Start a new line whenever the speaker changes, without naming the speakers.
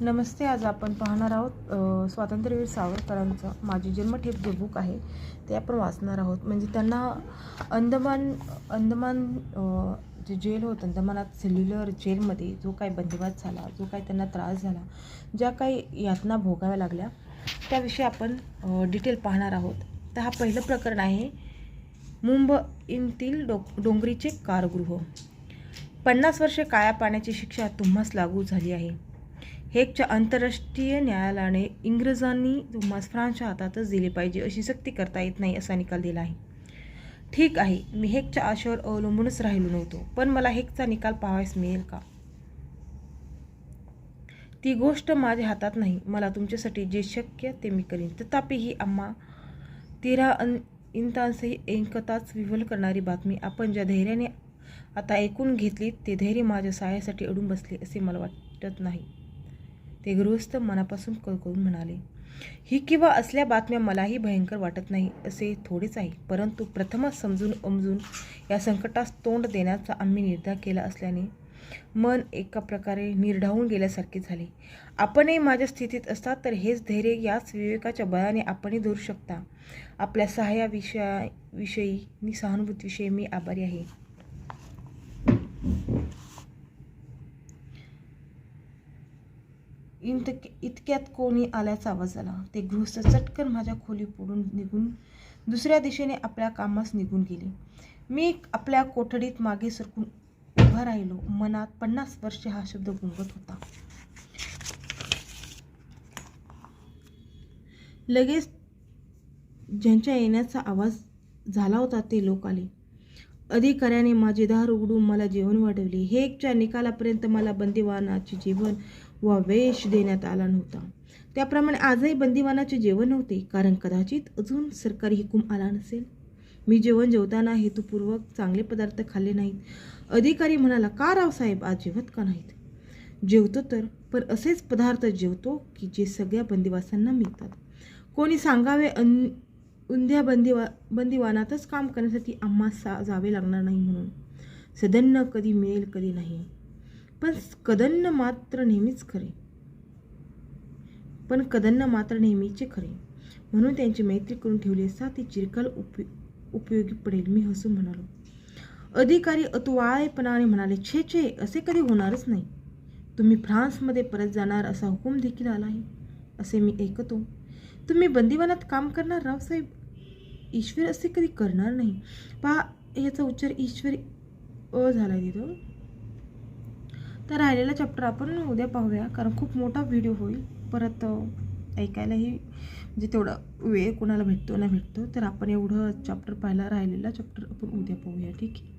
नमस्ते आज आपण पाहणार आहोत स्वातंत्र्यवीर सावरकरांचं माझी जन्मठेप जे बुक आहे ते आपण वाचणार आहोत. म्हणजे त्यांना अंदमान अंदमान जे जेल होतं अंदमानात सेल्युलर जेलमध्ये जो काही बंदिवास झाला जो काही त्यांना त्रास झाला ज्या काही यातना भोगाव्या लागल्या त्याविषयी आपण डिटेल पाहणार आहोत. तर हा पहिलं प्रकरण आहे मुंबईतील डो डोंगरीचे कारगृह. पन्नास वर्षे काळ्या पाण्याची शिक्षा तुम्हास लागू झाली आहे. हेगच्या आंतरराष्ट्रीय न्यायालयाने इंग्रजांनी तुम्हाला फ्रान्सच्या हातातच दिले पाहिजे अशी सक्ती करता येत नाही असा निकाल दिला आहे. ठीक आहे मी हेगच्या आशेवर अवलंबूनच राहिलो नव्हतो पण मला हेगचा निकाल पाहावयास मिळेल का? ती गोष्ट माझ्या हातात नाही मला तुमच्यासाठी जे शक्य ते मी करीन. तथापि ही आम्हा तेरा अन इंतांसही एकताच विवल करणारी बातमी आपण ज्या धैर्याने आता ऐकून घेतली ते धैर्य माझ्या सायासाठी अडून बसले असे मला वाटत नाही. ते गृहस्थ मनापासून कळकळून म्हणाले ही किंवा असल्या बातम्या मलाही भयंकर वाटत नाही असे थोडेच आहे. परंतु प्रथमच समजून समजून या संकटास तोंड देण्याचा आम्ही निर्धार केला असल्याने मन एका प्रकारे निर्ढावून गेल्यासारखे झाले. आपणही माझ्या स्थितीत असता तर हेच धैर्य याच विवेकाच्या बळाने आपणही धरू शकता. आपल्या सहाय्या विषया विषयी नि सहानुभूतीविषयी मी आभारी आहे. इंत इतक्यात कोणी आल्याचा आवाज आला ते गृहस्थ चटकन माझ्या खोली पोडून निघून दुसऱ्या दिशेने आपल्या कामास निघून गेले. मी आपल्या कोठडीत मागे सरकून उभा राहिलो. मनात पन्नास वर्षे हा शब्द गुंगत होता. लगेच ज्यांच्या येण्याचा आवाज झाला होता ते लोक आले. अधिकाऱ्याने माझे दार उघडून मला जेवण वाढवले. हेकच्या निकालापर्यंत मला बंदीवानाचे जेवण वा वेश देण्यात आला नव्हता. त्याप्रमाणे आजही बंदीवानाचे जेवण नव्हते कारण कदाचित अजून सरकारी हुकूम आला नसेल. मी जेवण जेवताना हेतुपूर्वक चांगले पदार्थ खाल्ले नाहीत. अधिकारी म्हणाला का रावसाहेब आज जेवत का नाहीत? जेवतो तर पण असेच पदार्थ जेवतो की जे सगळ्या बंदिवासांना मिळतात. कोणी सांगावे अन उंध्या बंदिवा बंदिवानातच काम करण्यासाठी आम्हा सा जावे लागणार नाही म्हणून. सदन्न कधी मिळेल कधी नाही. पण कदन्न मात्र नेहमीच खरे. पण कदन्न मात्र नेहमीचे खरे. म्हणून त्यांची मैत्री करून ठेवली असता ती चिरकाल उपयो उपयोगी पडेल मी हसून म्हणालो. अधिकारी अतुवाळेपणाने म्हणाले छे छे असे कधी होणारच नाही. तुम्ही फ्रान्समध्ये परत जाणार असा हुकूम देखील आला आहे. असे मी ऐकतो. तुम्ही बंदिवानात काम करणार रावसाहेब ईश्वर असे कधी करणार नाही. पहा याचा उच्चार ईश्वर अ झाला तिथं. तर राहिलेला चॅप्टर आपण उद्या पाहूया कारण खूप मोठा व्हिडिओ होईल. परत ऐकायलाही म्हणजे तेवढा वेळ कोणाला भेटतो ना भेटतो. तर आपण एवढं चॅप्टर पाहायला राहिलेला चॅप्टर आपण उद्या पाहूया ठीक आहे?